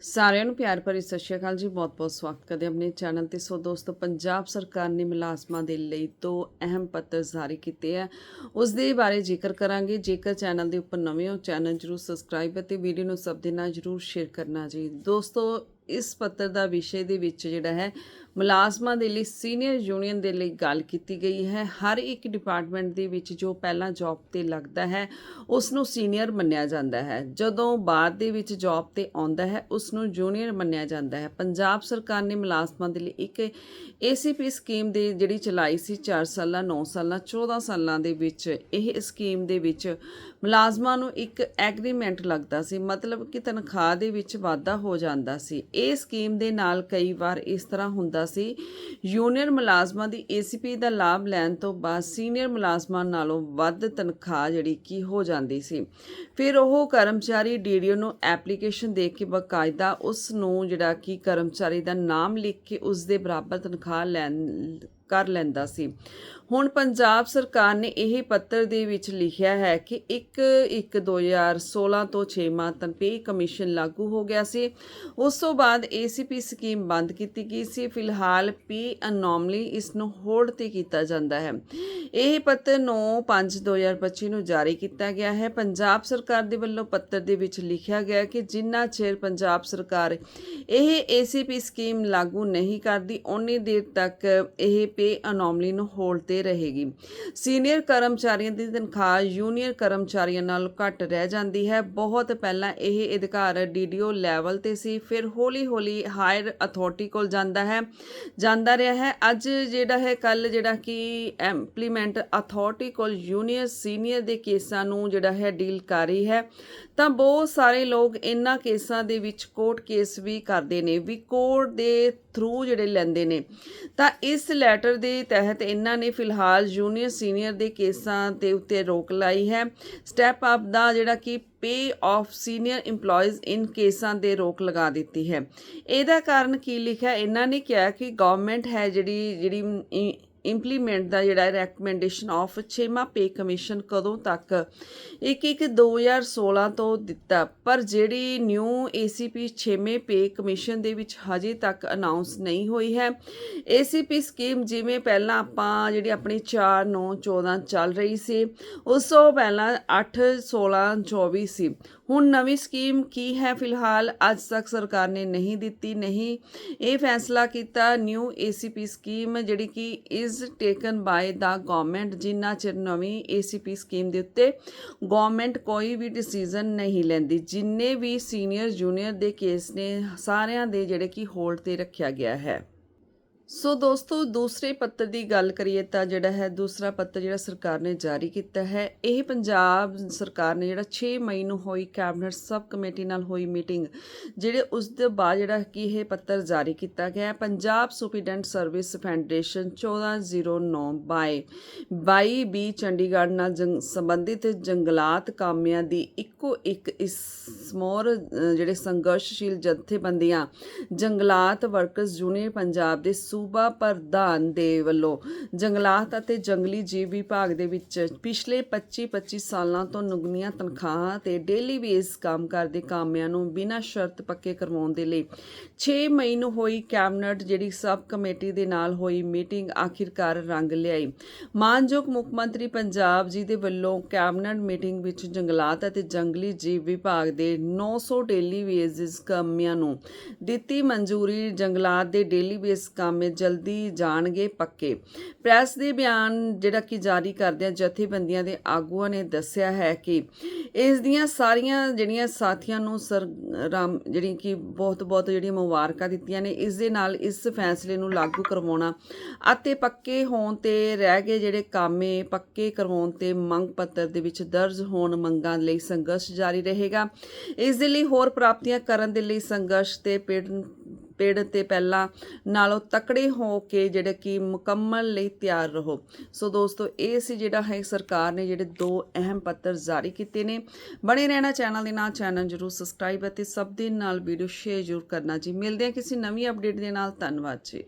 ਸਾਰਿਆਂ ਨੂੰ ਪਿਆਰ ਭਰੀ ਸਤਿ ਸ਼੍ਰੀ ਅਕਾਲ ਜੀ। ਬਹੁਤ-ਬਹੁਤ ਸਵਾਗਤ ਕਰਦੇ ਆਪਣੇ ਚੈਨਲ ਤੇ। ਸੋ ਦੋਸਤੋ, ਪੰਜਾਬ ਸਰਕਾਰ ਨੇ ਮੁਲਾਜ਼ਮਾਂ ਦੇ ਲਈ ਦੋ ਅਹਿਮ ਪੱਤਰ ਜਾਰੀ ਕੀਤੇ ਆ। ਉਸ ਦੇ ਬਾਰੇ ਜ਼ਿਕਰ ਕਰਾਂਗੇ। ਜੇਕਰ ਚੈਨਲ ਦੇ ਉੱਪਰ ਨਵੇਂ ਹੋ, ਚੈਨਲ ਜਰੂਰ ਸਬਸਕ੍ਰਾਈਬ ਅਤੇ ਵੀਡੀਓ ਨੂੰ ਸਭ ਦੇ ਨਾਲ ਜਰੂਰ ਸ਼ੇਅਰ ਕਰਨਾ ਜੀ। ਦੋਸਤੋ, ਇਸ ਪੱਤਰ ਦਾ ਵਿਸ਼ੇ ਦੇ ਵਿੱਚ ਜਿਹੜਾ ਹੈ ਮੁਲਾਜ਼ਮਾਂ ਦੇ ਲਈ, ਸੀਨੀਅਰ ਯੂਨੀਅਨ ਦੇ ਲਈ ਗੱਲ ਕੀਤੀ ਗਈ ਹੈ। ਹਰ ਇੱਕ ਡਿਪਾਰਟਮੈਂਟ ਦੇ ਵਿੱਚ ਜੋ ਪਹਿਲਾਂ ਜੌਬ ਤੇ ਲੱਗਦਾ ਹੈ ਉਸ ਨੂੰ ਸੀਨੀਅਰ ਮੰਨਿਆ ਜਾਂਦਾ ਹੈ। ਜਦੋਂ ਬਾਅਦ ਦੇ ਵਿੱਚ ਜੌਬ ਤੇ ਆਉਂਦਾ ਹੈ ਉਸ ਨੂੰ ਜੂਨੀਅਰ ਮੰਨਿਆ ਜਾਂਦਾ ਹੈ। ਪੰਜਾਬ ਸਰਕਾਰ ਨੇ ਮੁਲਾਜ਼ਮਾਂ ਦੇ ਲਈ ਇੱਕ ਏਸੀਪੀ ਸਕੀਮ ਦੇ ਜਿਹੜੀ ਚਲਾਈ ਸੀ 4 ਸਾਲਾਂ 9 ਸਾਲਾਂ 14 ਸਾਲਾਂ ਦੇ ਵਿੱਚ, ਇਹ ਸਕੀਮ ਦੇ ਵਿੱਚ ਮੁਲਾਜ਼ਮਾਂ ਨੂੰ ਇੱਕ ਐਗਰੀਮੈਂਟ ਲੱਗਦਾ ਸੀ। ਮਤਲਬ ਕਿ ਤਨਖਾਹ ਦੇ ਵਿੱਚ ਵਾਧਾ ਹੋ ਜਾਂਦਾ ਸੀ। ਇਹ ਸਕੀਮ ਦੇ ਨਾਲ ਕਈ ਵਾਰ ਇਸ ਤਰ੍ਹਾਂ ਹੁੰਦਾ ਸੀ। ਯੂਨੀਅਨ ਮੁਲਾਜ਼ਮਾਂ ਦੀ ਏਸੀਪੀ ਦਾ ਲਾਭ ਲੈਣ ਤੋਂ ਬਾਅਦ ਸੀਨੀਅਰ ਮੁਲਾਜ਼ਮਾਂ ਨਾਲੋਂ ਵੱਧ ਤਨਖਾਹ ਜਿਹੜੀ ਕੀ ਹੋ ਜਾਂਦੀ ਸੀ। ਫਿਰ ਉਹ ਕਰਮਚਾਰੀ ਡੀਡੀਓ ਨੂੰ ਐਪਲੀਕੇਸ਼ਨ ਦੇ ਕੇ ਬਕਾਇਦਾ ਉਸ ਨੂੰ ਜਿਹੜਾ ਕਿ ਕਰਮਚਾਰੀ ਦਾ ਨਾਮ ਲਿਖ ਕੇ ਉਸ ਦੇ ਬਰਾਬਰ ਤਨਖਾਹ ਲੈਣ ਕਰ ਲੈਂਦਾ ਸੀ। ਹੁਣ ਪੰਜਾਬ ਸਰਕਾਰ ਨੇ ਇਹ ਪੱਤਰ ਦੇ ਵਿੱਚ ਲਿਖਿਆ ਹੈ ਕਿ 1 1 2016 ਤੋਂ 6 ਮਾਹ ਤੱਕ ਪੇ ਕਮਿਸ਼ਨ ਲਾਗੂ ਹੋ ਗਿਆ ਸੀ। ਉਸ ਤੋਂ ਬਾਅਦ ਏਸੀਪੀ ਸਕੀਮ ਬੰਦ ਕੀਤੀ ਗਈ ਸੀ। ਫਿਲਹਾਲ ਪੀ ਅਨੋਮਲੀ ਇਸ ਨੂੰ ਹੋਲਡ ਤੇ ਕੀਤਾ ਜਾਂਦਾ ਹੈ। ਇਹ ਪੱਤਰ 9 5 2025 ਨੂੰ ਜਾਰੀ ਕੀਤਾ ਗਿਆ ਹੈ। ਪੰਜਾਬ ਸਰਕਾਰ ਦੇ ਵੱਲੋਂ ਪੱਤਰ ਦੇ ਵਿੱਚ ਲਿਖਿਆ ਗਿਆ ਕਿ ਜਿੰਨਾ ਚਿਰ ਪੰਜਾਬ ਸਰਕਾਰ ਇਹ ਏਸੀਪੀ ਸਕੀਮ ਲਾਗੂ ਨਹੀਂ ਕਰਦੀ, ਓਨੀ ਦੇਰ ਤੱਕ ਇਹ ਪੇ ਅਨੋਮਲੀ ਨੂੰ ਹੋਲਡ ਤੇ ਰਹੇਗੀ। ਸੀਨੀਅਰ ਕਰਮਚਾਰੀਆਂ ਦੀ ਤਨਖਾਹ ਜੂਨੀਅਰ ਕਰਮਚਾਰੀਆਂ ਨਾਲੋਂ ਘੱਟ ਰਹਿ ਜਾਂਦੀ ਹੈ। ਬਹੁਤ ਪਹਿਲਾਂ ਇਹ ਅਧਿਕਾਰ ਡੀਡੀਓ ਲੈਵਲ ਤੇ ਸੀ, ਫਿਰ ਹੌਲੀ-ਹੌਲੀ ਹਾਇਰ ਅਥਾਰਟੀ ਕੋਲ ਜਾਂਦਾ ਹੈ। ਜਾਂਦਾ ਰਿਹਾ ਹੈ। ਅੱਜ ਜਿਹੜਾ ਹੈ ਕੱਲ ਜਿਹੜਾ ਕਿ ਇੰਪਲੀਮੈਂਟ ਅਥਾਰਟੀ ਕੋਲ ਜੂਨੀਅਰ ਸੀਨੀਅਰ ਦੇ ਕੇਸਾਂ ਨੂੰ ਜਿਹੜਾ ਹੈ ਡੀਲ ਕਰ ਰਹੀ ਹੈ। ਤਾਂ ਬਹੁਤ ਸਾਰੇ ਲੋਕ ਇਹਨਾਂ ਕੇਸਾਂ ਦੇ ਵਿੱਚ ਕੋਰਟ ਕੇਸ ਵੀ ਕਰਦੇ ਨੇ, ਵੀ ਕੋਰਟ ਦੇ ਥਰੂ ਜਿਹੜੇ ਲੈਂਦੇ ਨੇ। ਤਾਂ ਇਸ ਲੈਟਰ ਦੇ ਤਹਿਤ ਇਹਨਾਂ ਨੇ ਫਿਲਹਾਲ ਜੂਨੀਅਰ ਸੀਨੀਅਰ ਦੇ ਕੇਸਾਂ ਦੇ ਉੱਤੇ ਰੋਕ ਲਾਈ ਹੈ। ਸਟੈਪ ਅਪ ਦਾ ਜਿਹੜਾ ਕਿ pay of senior EMPLOYEES in ਕੇਸਾਂ ਦੇ ਰੋਕ ਲਗਾ ਦਿੱਤੀ ਹੈ। ਇਹਦਾ ਕਾਰਨ ਕੀ ਲਿਖਿਆ? ਇਹਨਾਂ ਨੇ ਕਿਹਾ ਕਿ ਗਵਰਨਮੈਂਟ ਹੈ ਜਿਹੜੀ ਜਿਹੜੀ ਇੰਪਲੀਮੈਂਟ ਦਾ ਜਿਹੜਾ ਰეკਮੈਂਡੇਸ਼ਨ ਆਫ ਛੇਮਾ ਪੇ ਕਮਿਸ਼ਨ ਕਦੋਂ ਤੱਕ? 1 1 2016 ਤੋਂ ਦਿੱਤਾ। ਪਰ ਜਿਹੜੀ ਨਿਊ ACP ਛੇਵੇਂ ਪੇ ਕਮਿਸ਼ਨ ਦੇ ਵਿੱਚ ਹਜੇ ਤੱਕ ਅਨਾਉਂਸ ਨਹੀਂ ਹੋਈ ਹੈ। ACP ਸਕੀਮ ਜਿਵੇਂ ਪਹਿਲਾਂ ਆਪਾਂ ਜਿਹੜੀ ਆਪਣੀ 4 9 14 ਚੱਲ ਰਹੀ ਸੀ, ਉਸ ਤੋਂ ਪਹਿਲਾਂ 8 16 24 ਸੀ। ਹੁਣ ਨਵੀਂ ਸਕੀਮ ਕੀ ਹੈ ਫਿਲਹਾਲ? ਅੱਜ ਤੱਕ ਸਰਕਾਰ ਨੇ ਨਹੀਂ ਦਿੱਤੀ, ਨਹੀਂ। ਇਹ ਫੈਸਲਾ ਕੀਤਾ ਨਿਊ ACP ਸਕੀਮ, ਜਿਹੜੀ ਕਿ is taken by the government ਜਿੰਨਾ ਚਿਰ ਨਵੀਂ ACP ਸਕੀਮ ਦੇ ਉੱਤੇ ਗਵਰਨਮੈਂਟ ਕੋਈ ਵੀ ਡਿਸੀਜਨ ਨਹੀਂ ਲੈਂਦੀ। ਜਿੰਨੇ ਵੀ ਸੀਨੀਅਰ ਜੂਨੀਅਰ ਦੇ ਕੇਸ ਨੇ, ਸਾਰਿਆਂ ਦੇ ਜਿਹੜੇ ਕਿ ਹੋਲਡ ਤੇ ਰੱਖਿਆ ਗਿਆ ਹੈ। ਸੋ ਦੋਸਤੋ, ਦੂਸਰੇ ਪੱਤਰ ਦੀ ਗੱਲ ਕਰੀਏ ਤਾਂ ਜਿਹੜਾ ਹੈ, ਦੂਸਰਾ ਪੱਤਰ ਜਿਹੜਾ ਸਰਕਾਰ ਨੇ ਜਾਰੀ ਕੀਤਾ ਹੈ, ਇਹ ਪੰਜਾਬ ਸਰਕਾਰ ਨੇ ਜਿਹੜਾ 6 ਮਈ ਨੂੰ ਹੋਈ ਕੈਬਨਿਟ ਸਬ ਕਮੇਟੀ ਨਾਲ ਹੋਈ ਮੀਟਿੰਗ, ਜਿਹੜੇ ਉਸ ਦੇ ਬਾਅਦ ਜਿਹੜਾ ਕਿ ਇਹ ਪੱਤਰ ਜਾਰੀ ਕੀਤਾ ਗਿਆ ਹੈ, Punjab superintendent service federation 1409 by 22 B Chandigarh ਨਾਲ ਜੰਗ, ਸੰਬੰਧਿਤ ਜੰਗਲਾਤ ਕਾਮਿਆਂ ਦੀ ਇੱਕੋ ਇੱਕ ਇਸ ਸਮੋਰ ਜਿਹੜੇ ਸੰਘਰਸ਼ਸ਼ੀਲ ਜਥੇਬੰਦੀਆਂ, ਜੰਗਲਾਤ ਵਰਕਰਸ ਯੂਨੀਅਨ ਪੰਜਾਬ ਦੇ ਸੂਬਾ ਪ੍ਰਧਾਨ ਦੇ ਵੱਲੋਂ ਜੰਗਲਾਤ ਅਤੇ ਜੰਗਲੀ ਜੀਵ ਵਿਭਾਗ ਦੇ ਵਿੱਚ ਪਿਛਲੇ 25-25 ਸਾਲਾਂ ਤੋਂ ਨੁਗਨੀਆਂ ਤਨਖਾਹਾਂ ਤੇ ਡੇਲੀ ਵੇਸ ਕੰਮ ਕਰਦੇ ਕਾਮਿਆਂ ਨੂੰ ਬਿਨਾਂ ਸ਼ਰਤ ਪੱਕੇ ਕਰਵਾਉਣ ਦੇ ਲਈ 6 ਮਈ ਨੂੰ ਹੋਈ ਕੈਬਨਿਟ ਜਿਹੜੀ ਸਬ ਕਮੇਟੀ ਦੇ ਨਾਲ ਹੋਈ ਮੀਟਿੰਗ ਆਖਿਰਕਾਰ ਰੰਗ ਲਿਆਈ। ਮਾਨਯੋਗ ਮੁੱਖ ਮੰਤਰੀ ਪੰਜਾਬ ਜੀ ਦੇ ਵੱਲੋਂ ਕੈਬਨਿਟ ਮੀਟਿੰਗ ਵਿੱਚ ਜੰਗਲਾਤ ਅਤੇ ਜੰਗਲੀ ਜੀਵ ਵਿਭਾਗ ਦੇ 900 ਡੇਲੀ ਬੇਸਿਸ ਕਾਮਿਆਂ ਨੂੰ। ਦਿੱਤੀ ਮਨਜ਼ੂਰੀ ਜੰਗਲਾਤ ਦੇ ਡੇਲੀ ਬੇਸ ਕਾਮੇ ਜਲਦੀ ਜਾਣਗੇ ਪੱਕੇ। ਪ੍ਰੈਸ ਦੇ ਬਿਆਨ ਜਿਹੜਾ ਕਿ ਜਾਰੀ ਕਰਦਿਆਂ ਜਥੇਬੰਦੀਆਂ ਦੇ ਆਗੂਆਂ ਨੇ ਦੱਸਿਆ ਹੈ ਕਿ ਇਸ ਦੀਆਂ ਸਾਰੀਆਂ ਜਿਹੜੀਆਂ ਸਾਥੀਆਂ ਨੂੰ ਸਰ ਜਿਹੜੀ ਕਿ ਬਹੁਤ ਬਹੁਤ ਜਿਹੜੀਆਂ ਮੁਬਾਰਕਾਂ ਦਿੱਤੀਆਂ ਨੇ, ਇਸ ਦੇ ਨਾਲ ਇਸ ਫੈਸਲੇ ਨੂੰ ਲਾਗੂ ਕਰਵਾਉਣਾ ਅਤੇ ਪੱਕੇ ਹੋਣ ਤੇ ਰਹਿ ਗਏ ਜਿਹੜੇ ਕਾਮੇ, ਪੱਕੇ ਕਰਵਾਉਣ ਤੇ ਮੰਗ ਪੱਤਰ ਦੇ ਵਿੱਚ ਦਰਜ ਹੋਣ ਮੰਗਾਂ ਲਈ ਸੰਘਰਸ਼ ਜਾਰੀ ਰਹੇਗਾ। ਇਸ ਦੇ ਲਈ ਹੋਰ ਪ੍ਰਾਪਤੀਆਂ ਕਰਨ ਦੇ ਲਈ ਸੰਘਰਸ਼ ਤੇ ਪੇੜ ਪੇੜ ਤੇ ਪਹਿਲਾਂ ਨਾਲੋਂ ਤਕੜੇ ਹੋ ਕੇ ਜਿਹੜੇ ਕਿ ਮੁਕੰਮਲ ਲਈ ਤਿਆਰ ਰਹੋ। ਸੋ ਦੋਸਤੋ, ਇਹ ਸੀ ਜਿਹੜਾ ਹੈ ਸਰਕਾਰ ਨੇ ਜਿਹੜੇ ਦੋ ਅਹਿਮ ਪੱਤਰ ਜਾਰੀ ਕੀਤੇ ਨੇ। ਬਣੇ ਰਹਿਣਾ ਚੈਨਲ ਦੇ ਨਾਲ, ਚੈਨਲ ਜਰੂਰ ਸਬਸਕ੍ਰਾਈਬ ਅਤੇ ਸਭ ਦੇ ਨਾਲ ਵੀਡੀਓ ਸ਼ੇਅਰ ਜਰੂਰ ਕਰਨਾ ਜੀ। ਮਿਲਦੇ ਹਾਂ ਕਿਸੇ ਨਵੀਂ ਅਪਡੇਟ ਦੇ ਨਾਲ। ਧੰਨਵਾਦ ਜੀ।